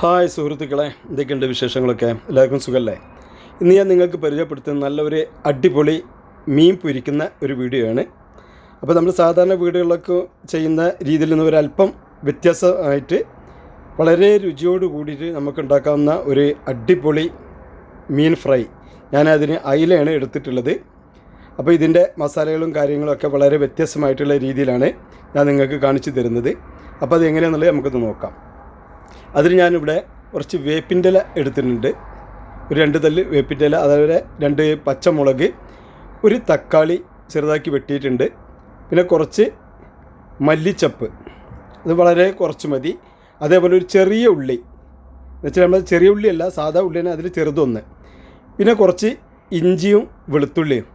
Hi സുഹൃത്തുക്കളെ എന്തൊക്കെയുണ്ട് വിശേഷങ്ങളൊക്കെ? എല്ലാവർക്കും സുഖമല്ലേ ഇന്ന് ഞാൻ നിങ്ങൾക്ക് പരിചയപ്പെടുത്തുന്ന നല്ലൊരു അടിപൊളി മീൻ പൊരിക്കുന്ന ഒരു വീഡിയോ ആണ് അപ്പോൾ നമ്മൾ സാധാരണ വീടുകളിലൊക്കെ ചെയ്യുന്ന രീതിയിൽ നിന്ന് ഒരല്പം വ്യത്യാസമായിട്ട് വളരെ രുചിയോട് കൂടിയിട്ട് നമുക്ക് ഉണ്ടാക്കാവുന്ന ഒരു അടിപൊളി മീൻ ഫ്രൈ ഞാനതിന് അയിലയാണ് എടുത്തിട്ടുള്ളത്. അപ്പോൾ ഇതിന്റെ മസാലകളും കാര്യങ്ങളൊക്കെ വളരെ വ്യത്യസ്തമായിട്ടുള്ള രീതിയിലാണ് ഞാൻ നിങ്ങൾക്ക് കാണിച്ചു തരുന്നത്. അപ്പോൾ അത് എങ്ങനെയാണെന്നുള്ളത് നമുക്കൊന്ന് നോക്കാം. അതിന് ഞാനിവിടെ കുറച്ച് വേപ്പിന്റെ ഇല എടുത്തിട്ടുണ്ട്. ഒരു രണ്ട് തല്ല് വേപ്പിന്റെ ഇല അതേപോലെ രണ്ട് പച്ചമുളക് ഒരു തക്കാളി ചെറുതാക്കി വെട്ടിയിട്ടുണ്ട്. പിന്നെ കുറച്ച് മല്ലിച്ചപ്പ്. അത് വളരെ കുറച്ച് മതി. അതേപോലെ ഒരു ചെറിയ ഉള്ളി. എന്നുവെച്ചാൽ നമ്മൾ ചെറിയ ഉള്ളിയല്ല സാധാ ഉള്ളിനെ അതിൽ ചെറുതൊന്ന്. പിന്നെ കുറച്ച് ഇഞ്ചിയും വെളുത്തുള്ളിയും.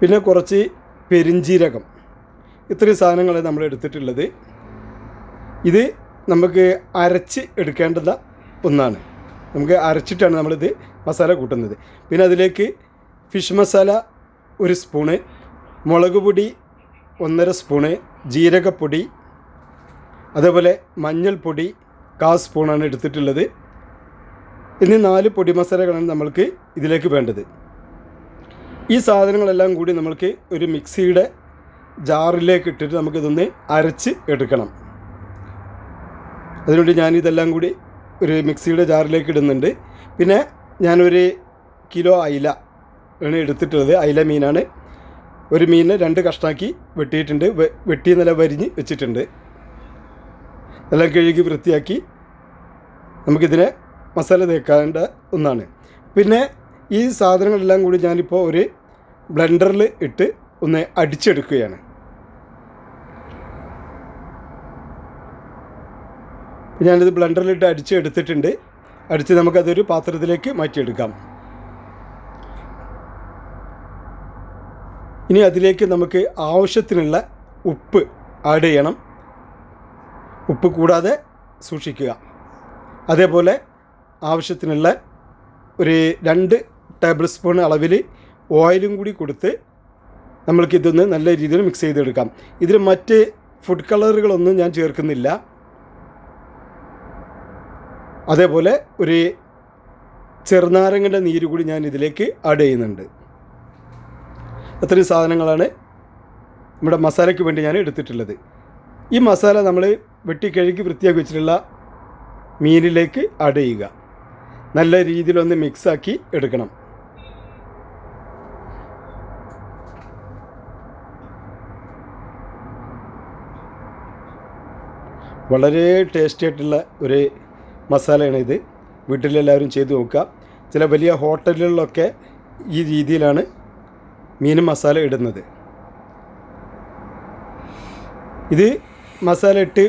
പിന്നെ കുറച്ച് പെരിഞ്ജീരകം ഇത്രയും സാധനങ്ങളാണ് നമ്മൾ എടുത്തിട്ടുള്ളത്. ഇത് നമുക്ക് അരച്ച് എടുക്കേണ്ടുന്ന ഒന്നാണ്. നമുക്ക് അരച്ചിട്ടാണ് നമ്മളിത് മസാല കൂട്ടുന്നത്. പിന്നെ അതിലേക്ക് ഫിഷ് മസാല ഒരു സ്പൂണ് മുളക് പൊടി ഒന്നര സ്പൂണ് ജീരകപ്പൊടി അതേപോലെ മഞ്ഞൾപ്പൊടി കാ സ്പൂണാണ് എടുത്തിട്ടുള്ളത്. എന്നീ നാല് പൊടി മസാലകളാണ് നമ്മൾക്ക് ഇതിലേക്ക് വേണ്ടത്. ഈ സാധനങ്ങളെല്ലാം കൂടി നമ്മൾക്ക് ഒരു മിക്സിയുടെ ജാറിലേക്ക് ഇട്ടിട്ട് നമുക്കിതൊന്ന് അരച്ച് എടുക്കണം. അതിനുവേണ്ടി ഞാനിതെല്ലാം കൂടി ഒരു മിക്സിയുടെ ജാറിലേക്ക് ഇടുന്നുണ്ട്. പിന്നെ ഞാനൊരു കിലോ അയില ആണ് എടുത്തിട്ടുള്ളത്. അയില മീനാണ്. ഒരു മീനിനെ രണ്ട് കഷ്ണാക്കി വെട്ടിയിട്ടുണ്ട്. വെട്ടി നല്ല വരിഞ്ഞ് വെച്ചിട്ടുണ്ട്. എല്ലാം കഴുകി വൃത്തിയാക്കി നമുക്കിതിനെ മസാല തേക്കേണ്ട ഒന്നാണ്. പിന്നെ ഈ സാധനങ്ങളെല്ലാം കൂടി ഞാനിപ്പോൾ ഒരു ബ്ലെൻഡറിൽ ഇട്ട് ഒന്ന് അടിച്ചെടുക്കുകയാണ്. ഞാനിത് ബ്ലണ്ടറിലിട്ട് അടിച്ച് എടുത്തിട്ടുണ്ട്. അടിച്ച് നമുക്കതൊരു പാത്രത്തിലേക്ക് മാറ്റിയെടുക്കാം. ഇനി അതിലേക്ക് നമുക്ക് ആവശ്യത്തിനുള്ള ഉപ്പ് ആഡ് ചെയ്യണം. ഉപ്പ് കൂടാതെ സൂക്ഷിക്കുക. അതേപോലെ ആവശ്യത്തിനുള്ള ഒരു രണ്ട് ടേബിൾ സ്പൂൺ അളവിൽ ഓയിലും കൂടി കൊടുത്ത് നമ്മൾക്കിതൊന്ന് നല്ല രീതിയിൽ മിക്സ് ചെയ്തെടുക്കാം. ഇതിൽ മറ്റ് ഫുഡ് കളറുകളൊന്നും ഞാൻ ചേർക്കുന്നില്ല. അതേപോലെ ഒരു ചെറുനാരങ്ങയുടെ നീര് കൂടി ഞാൻ ഇതിലേക്ക് ആഡ് ചെയ്യുന്നുണ്ട്. അത്രയും സാധനങ്ങളാണ് നമ്മുടെ മസാലയ്ക്ക് വേണ്ടി ഞാൻ എടുത്തിട്ടുള്ളത്. ഈ മസാല നമ്മൾ വെട്ടിക്കഴുകി വൃത്തിയാക്കി വെച്ചിട്ടുള്ള മീനിലേക്ക് ആഡ് ചെയ്യുക. നല്ല രീതിയിലൊന്ന് മിക്സാക്കി എടുക്കണം. വളരെ ടേസ്റ്റി ആയിട്ടുള്ള ഒരു മസാലയാണ് ഇത്. വീട്ടിലെല്ലാവരും ചെയ്തു നോക്കുക. ചില വലിയ ഹോട്ടലുകളിലൊക്കെ ഈ രീതിയിലാണ് മീൻ മസാല ഇടുന്നത്. ഇത് മസാല ഇട്ട്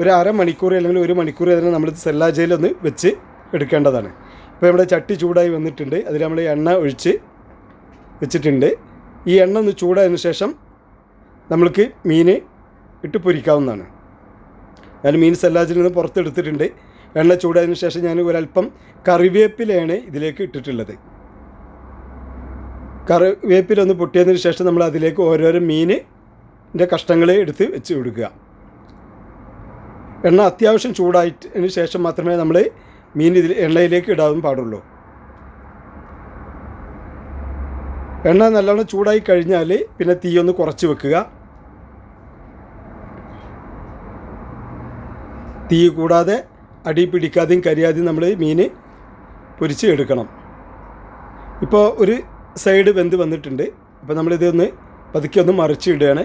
ഒരു അരമണിക്കൂർ അല്ലെങ്കിൽ ഒരു മണിക്കൂർ തന്നെ നമ്മൾ സെല്ലാജയിലൊന്ന് വെച്ച് എടുക്കേണ്ടതാണ്. ഇപ്പോൾ നമ്മുടെ ചട്ടി ചൂടായി വന്നിട്ടുണ്ട്. അതിൽ നമ്മൾ എണ്ണ ഒഴിച്ച് വെച്ചിട്ടുണ്ട്. ഈ എണ്ണ ഒന്ന് ചൂടായതിനു ശേഷം നമ്മൾക്ക് മീൻ ഇട്ട് പൊരിക്കാവുന്നതാണ്. ഞാൻ മീൻ സെല്ലാജിൽ നിന്ന് പുറത്തെടുത്തിട്ടുണ്ട്. എണ്ണ ചൂടായതിനു ശേഷം ഞാൻ ഒരല്പം കറിവേപ്പിലയാണ് ഇതിലേക്ക് ഇട്ടിട്ടുള്ളത്. കറിവേപ്പില ഒന്ന് പൊട്ടിയതിന് ശേഷം നമ്മൾ അതിലേക്ക് ഓരോരോ മീനിന്റെ കഷ്ണങ്ങൾ എടുത്ത് വെച്ച് കൊടുക്കുക. എണ്ണ അത്യാവശ്യം ചൂടായിട്ടതിന് ശേഷം മാത്രമേ നമ്മൾ മീൻ ഇതിൽ എണ്ണയിലേക്ക് ഇടാൻ പാടുള്ളൂ. എണ്ണ നല്ലോണം ചൂടായി കഴിഞ്ഞാൽ പിന്നെ തീ ഒന്ന് കുറച്ച് വെക്കുക. തീ കൂടാതെ അടി പിടിക്കാതെയും കരിയാതെയും നമ്മൾ മീൻ പൊരിച്ച് എടുക്കണം ഇപ്പോൾ ഒരു സൈഡ് വെന്ത് വന്നിട്ടുണ്ട്. അപ്പോൾ നമ്മളിതൊന്ന് പതുക്കെ ഒന്ന് മറിച്ച് ഇടുകയാണ്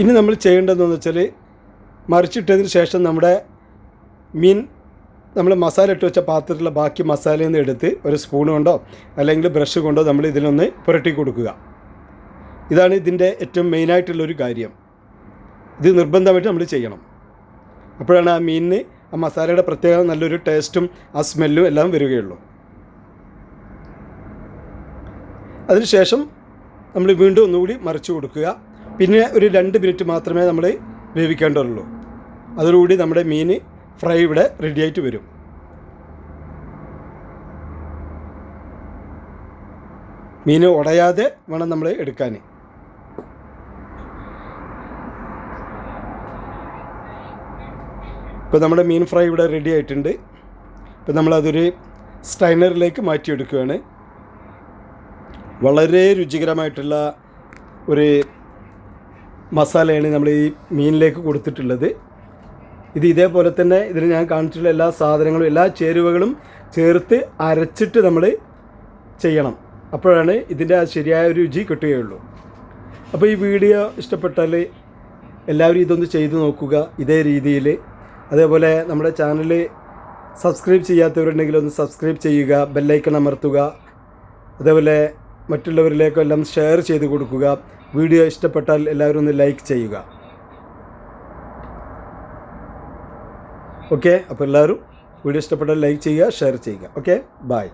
ഇനി നമ്മൾ ചെയ്യേണ്ടതെന്ന് വെച്ചാൽ മറിച്ചിട്ടതിന് ശേഷം നമ്മുടെ മീൻ നമ്മൾ മസാല ഇട്ട് വെച്ച പാത്രത്തിലുള്ള ബാക്കി മസാലയിൽ നിന്ന് എടുത്ത് ഒരു സ്പൂൺ കൊണ്ടോ അല്ലെങ്കിൽ ബ്രഷ് കൊണ്ടോ നമ്മൾ ഇതിനൊന്ന് പുരട്ടി കൊടുക്കുക. ഇതാണ് ഇതിന്റെ ഏറ്റവും മെയിനായിട്ടുള്ളൊരു കാര്യം. ഇത് നിർബന്ധമായിട്ട് നമ്മൾ ചെയ്യണം. അപ്പോഴാണ് ആ മീനിന് ആ മസാലയുടെ പ്രത്യേക നല്ലൊരു ടേസ്റ്റും ആ സ്മെല്ലും എല്ലാം വരികയുള്ളൂ. അതിനുശേഷം നമ്മൾ വീണ്ടും ഒന്നുകൂടി മറിച്ച് കൊടുക്കുക. പിന്നെ ഒരു രണ്ട് മിനിറ്റ് മാത്രമേ നമ്മൾ വേവിക്കേണ്ടതുള്ളൂ അതോടുകൂടി നമ്മുടെ മീൻ ഫ്രൈ ഇവിടെ റെഡി ആയിട്ട് വരും. മീൻ ഉടയാതെ വേണം നമ്മൾ എടുക്കാൻ. ഇപ്പോൾ നമ്മുടെ മീൻ ഫ്രൈ ഇവിടെ റെഡി ആയിട്ടുണ്ട്. ഇപ്പോൾ നമ്മളതൊരു സ്റ്റൈനറിലേക്ക് മാറ്റിയെടുക്കുകയാണ്. വളരെ രുചികരമായിട്ടുള്ള ഒരു മസാലയാണ് നമ്മൾ ഈ മീനിലേക്ക് കൊടുത്തിട്ടുള്ളത്. ഇത് ഇതേപോലെ തന്നെ ഇതിൽ ഞാൻ കാണിച്ചിട്ടുള്ള എല്ലാ സാധനങ്ങളും എല്ലാ ചേരുവകളും ചേർത്ത് അരച്ചിട്ട് നമ്മൾ ചെയ്യണം. അപ്പോഴാണ് ഇതിന്റെ ശരിയായ രുചി കിട്ടുകയുള്ളൂ. അപ്പോൾ ഈ വീഡിയോ ഇഷ്ടപ്പെട്ടാൽ എല്ലാവരും ഇതൊന്ന് ചെയ്തു നോക്കുക ഇതേ രീതിയിൽ അതേപോലെ നമ്മുടെ ചാനൽ സബ്സ്ക്രൈബ് ചെയ്യാത്തവരുണ്ടെങ്കിൽ ഒന്ന് സബ്സ്ക്രൈബ് ചെയ്യുക ബെല്ലൈക്കൺ അമർത്തുക അതേപോലെ മറ്റുള്ളവരിലേക്കെല്ലാം ഷെയർ ചെയ്ത് കൊടുക്കുക. വീഡിയോ ഇഷ്ടപ്പെട്ടാൽ എല്ലാവരും ഒന്ന് ലൈക്ക് ചെയ്യുക. ഓക്കെ അപ്പോൾ എല്ലാവരും വീഡിയോ ഇഷ്ടപ്പെട്ടാൽ ലൈക്ക് ചെയ്യുക ഷെയർ ചെയ്യുക. Okay bye